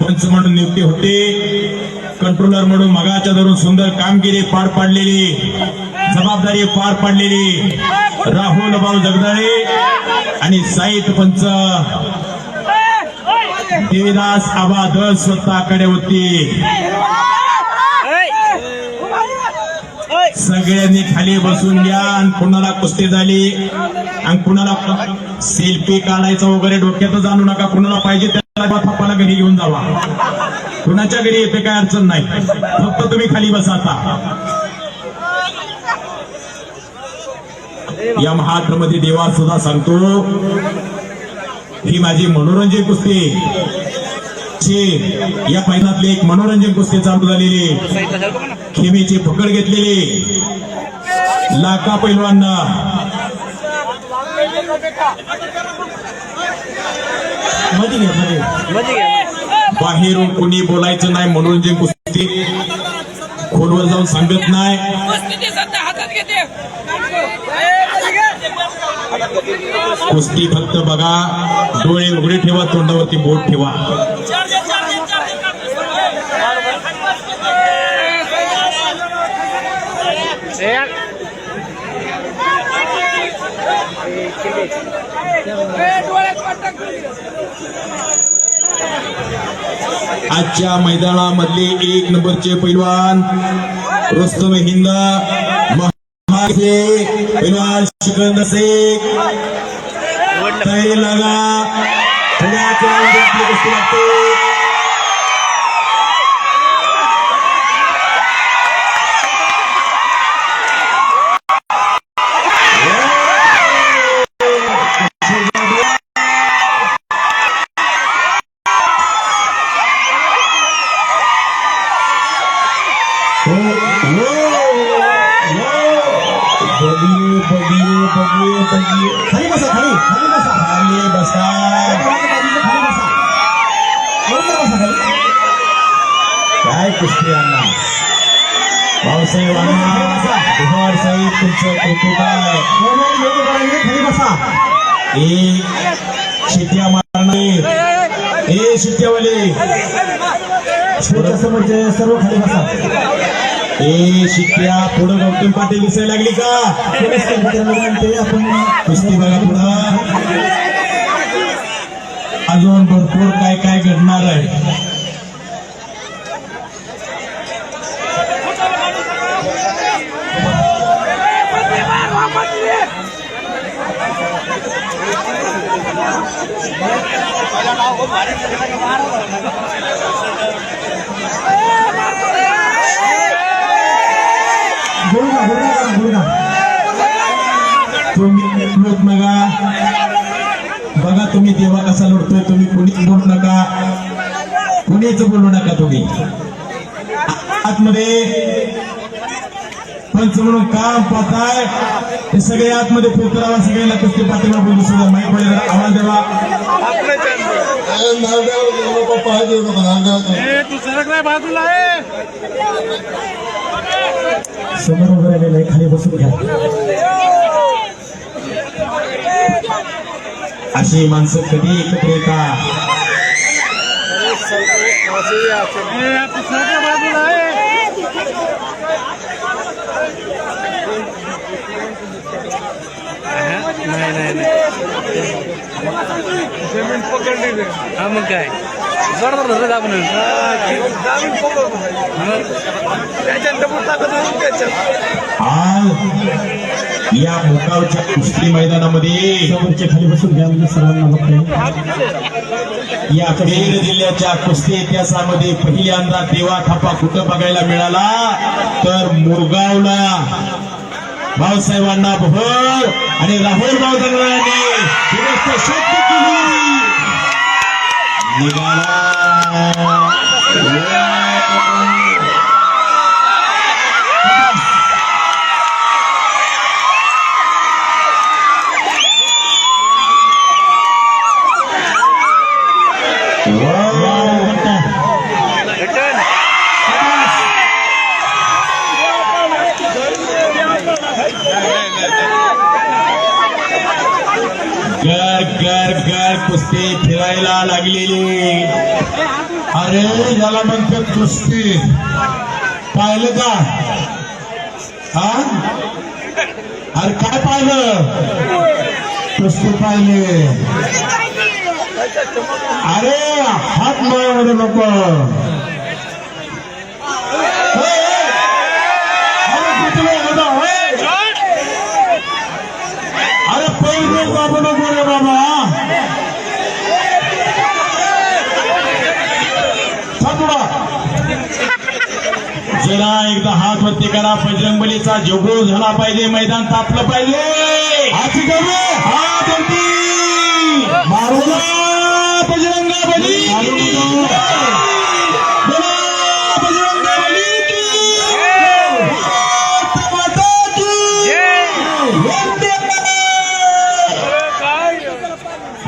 पंच म्हणून नियुक्ती होते. कंट्रोलर म्हणून मगाच्या धरून सुंदर कामगिरी पार पाडलेली. जबाबदारी पार पाडलेली. राहुल भाऊ जगदाळे आणि साहित्य पंच. देवीदास आबा दळ स्वतःकडे होती. सगळ्यांनी खाली बसून घ्या आणि कुणाला कुस्ती झाली आणि कुणाला सेल्फी काढायचं वगैरे डोक्यातच आणू नका. कुणाला पाहिजे पप्पाला घरी घेऊन जावा. कुणाच्या घरी येते काय अडचण नाही. फक्त तुम्ही खाली बसा आता. या महाराष्ट्रामध्ये देवा सुद्धा सांगतो ही माझी मनोरंजन कुस्ती. या महिन्यातली एक मनोरंजन कुस्ती चालू झालेली. खेमीची पकड घेतलेली. लाका पैलवांना मध्ये घ्या, मध्ये घ्या. बाहेरून कोणी बोलायचं नाही म्हणून जे कुस्ती खोलवर जाऊन सांगत नाही कुस्ती फक्त बघा डोळे उघडे ठेवा तोंडावरती बोट ठेवा Yeah दे चार दे चार दे डोळ्यात पटक आजच्या मैदानामधले एक नंबरचे पैलवान रुस्तम हिंद पैलवान शिकंद शेख. तयारी लागा. थोड्याच वेळामध्ये लागते. कुमार साहेब तुमचं कौतुक आहे ए शिट्या मारणे ए शिट्यावाले सर्व खाली बसा ए शिट्या पुढं गौतम पाटील दिसायला लागली का आपण कुस्ती बघा पुढं. अजून भरपूर काय काय घडणार आहे. तुम्ही लोक नका बघा तुम्ही देवा कसा लढतोय तुम्ही कुणीच बोलू नका. कुणीच बोलू नका तुम्ही. आतमध्ये म्हणून काम पाहताय. ते सगळे आतमध्ये पोचरावा सगळ्यांना कसले पाठिंबा बोलू सुद्धा माहीत पडेल. आवाज द्यावा. तू बाजूला आहे समोर वगैरे गेलाय खाली बसून घ्या. अशी माणसं कधी एकत्र येतात? बाजूला आहे. नाही नाही नाही जमीन पकडली हा मग काय जोर जोर धरलं आपण जमीन आज या मुकावच्या कुस्ती मैदानामध्ये समोरच्या खाली बसून घ्या म्हणजे सर्वांना या बीड जिल्ह्याच्या कुस्ती इतिहासामध्ये पहिल्यांदा देवा थापा कुठं बघायला मिळाला? तर मुरगावला. भाऊसाहेबांना भोर आणि राहुल भाऊ दगडांनी ही केली. निघाला. गर गर कुस्ती फिरायला लागलेली. अरे याला म्हणतात कुस्ती. पाहिलं का? हा? अरे काय पाहिलं? कुस्ती पाहिले. अरे हात मायामध्ये नको ए, ए, अरे कुठले दादा, ए? अरे पहिले बाबू नको रे बाबा थांबवा जरा एकदा हात वरती करा बजरंगबलीचा जोगो झाला पाहिजे मैदान तापलं पाहिजे. हाती करू. हात वरती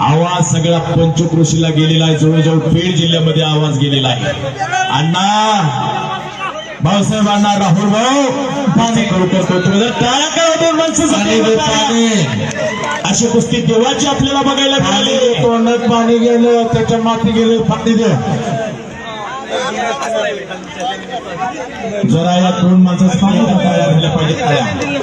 आवाज सगळा पंचकृषीला गेलेला आहे जवळजवळ बीड जिल्ह्यामध्ये आवाज गेलेला आहे. अण्णा भाऊसाहेब अण्णा राहुल भाऊ पाणी करू करतो अशी कुस्ती देवाची आपल्याला बघायला मिळाली. तोंडात पाणी गेलं त्याच्या माती गेले पाणी दे. जरा या दोन माणसाचं पाणी टाळ्या झाल्या पाहिजे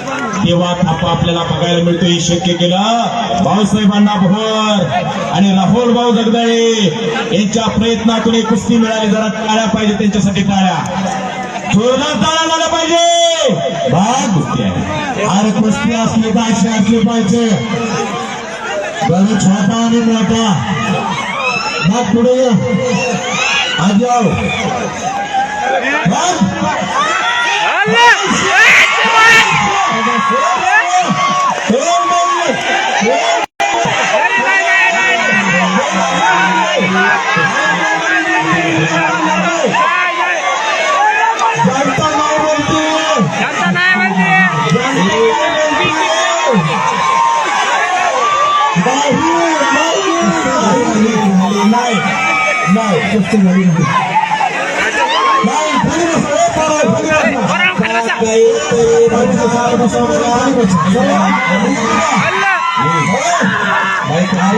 तेव्हा थापा आपल्याला बघायला मिळतो. हे शक्य केलं. भाऊसाहेब अण्णा भोर आणि राहुल भाऊ जगदाळे यांच्या प्रयत्नातून एक कुस्ती मिळाली. जरा टाळ्या पाहिजे त्यांच्यासाठी टाळ्या. जोरदार टाळ्या झाल्या पाहिजे. भाग अरे कुस्ती असली अशी असली पाहिजे. बरं छोटा आणि मोठा. मग पुढे ये. आधी आव नाही नाही कुस्ती झाली नाही नाही खाली बसा, ए, पोरं, खाली बसा. काही तरी खाली बसा, खाली बसा, खाली बसा. भाई, काय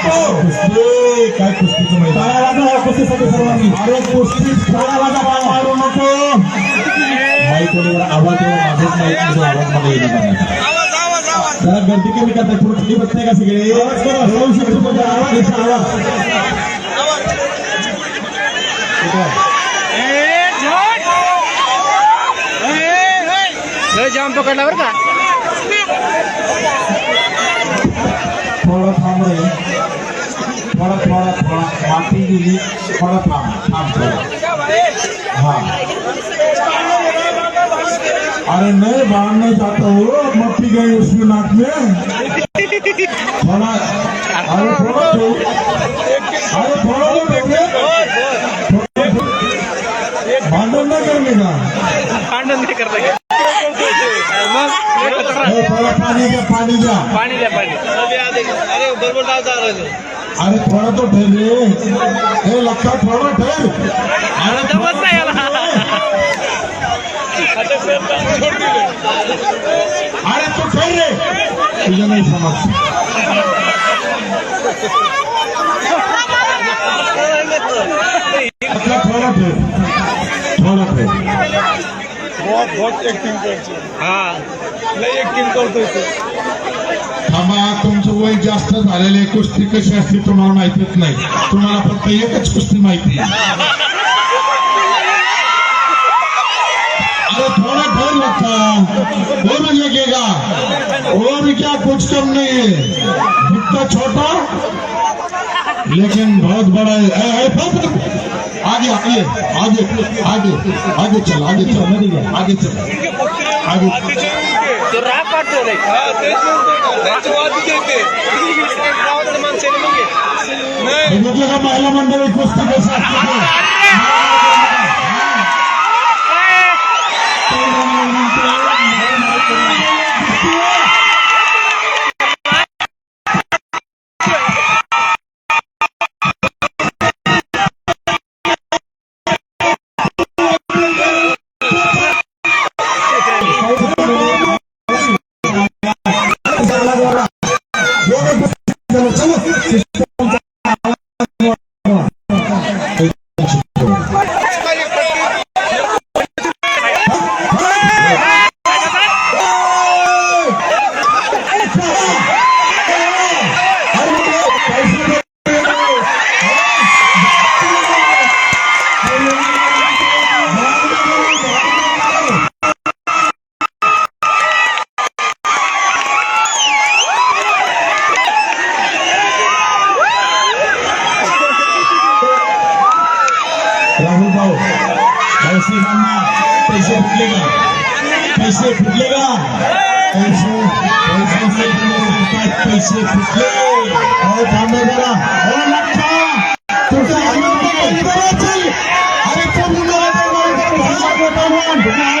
आव. बरं, मग ते इथे कसं कुस्ती आहे? प्रेक्षकांचं खूपच मनोरंजन झालं आहे हो. हो. भाई, कुस्ती. मैदानातला खेळ नाही. मैदानातला खेळ आहे, मैदानातला. डोळ्यात गेलं तर थोडंसं आनंद झाली. जरा भाऊसाहेब अण्णांसाठी कुस्ती काय कुस्तीचं मैदान टाळ्या वाजवा कुस्तीसाठी सर्वांनी अरे कुस्ती टाळ्या वाजवा, मारू नको माईकवर आवाज येऊन माझंच माईक तुझा आवाज मला येणं करण्याचा जरा गर्दी कमी करताय थोडं खाली बसताय का सगळे आवाज करा होऊ शकतो म्हणजे आवाज येतो आवाज ठीक आहे. जाम पकडला बरं का माती गेली थोडं थांब थांब थोडं हा अरे नहीं बाहर नहीं जाता हो मट्टी गई उसमें नाक में थोड़ा अरे थोड़ा तो अरे तो ठहर रे ए लक्का थोड़ा ठहर अरे जमत नाही याला अरे तू ठहर रे तुझं नाही समज लक्का थोड़ा ठहर थोड़ा ठहर हा थांबा तुमचं वय जास्त कुस्ती कशी तुम्हारा महत्व नहीं. तुम्हारा फिर फक्त एकच कुस्ती माहिती अरे थोड़ा लगता लगेगा और क्या कुछ कम नहीं है इतना छोटा? लेकिन बहुत बड़ा है. आगे आगे आगे आगे आगे चल आगे चल आगे चल आगे चल। रा महाल मंडल व চলো on,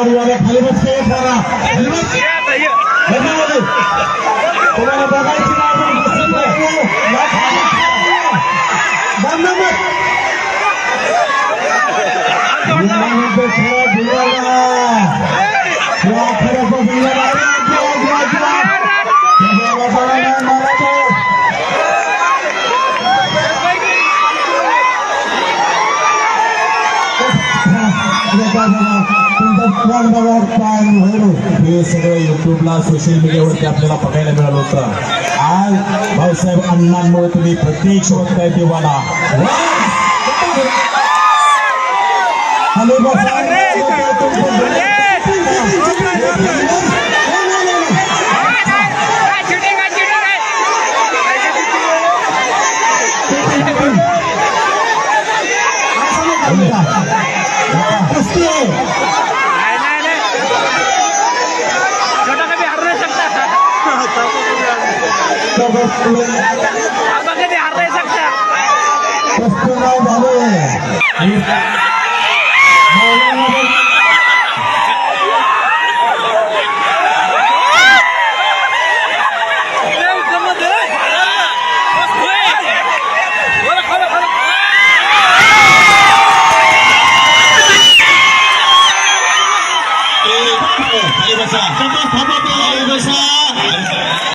ఆడుగానే ఫలివస్తే ద్వారా तुम्हाला बघायची नाही हे सगळं युट्यूबला सोशल मीडियावरती आपल्याला बघायला मिळालं होतं. आज भाऊसाहेब अण्णांमुळे तुम्ही प्रत्येक शोधताय देवाला. हॅलो आपण कधी हरलाय सांगता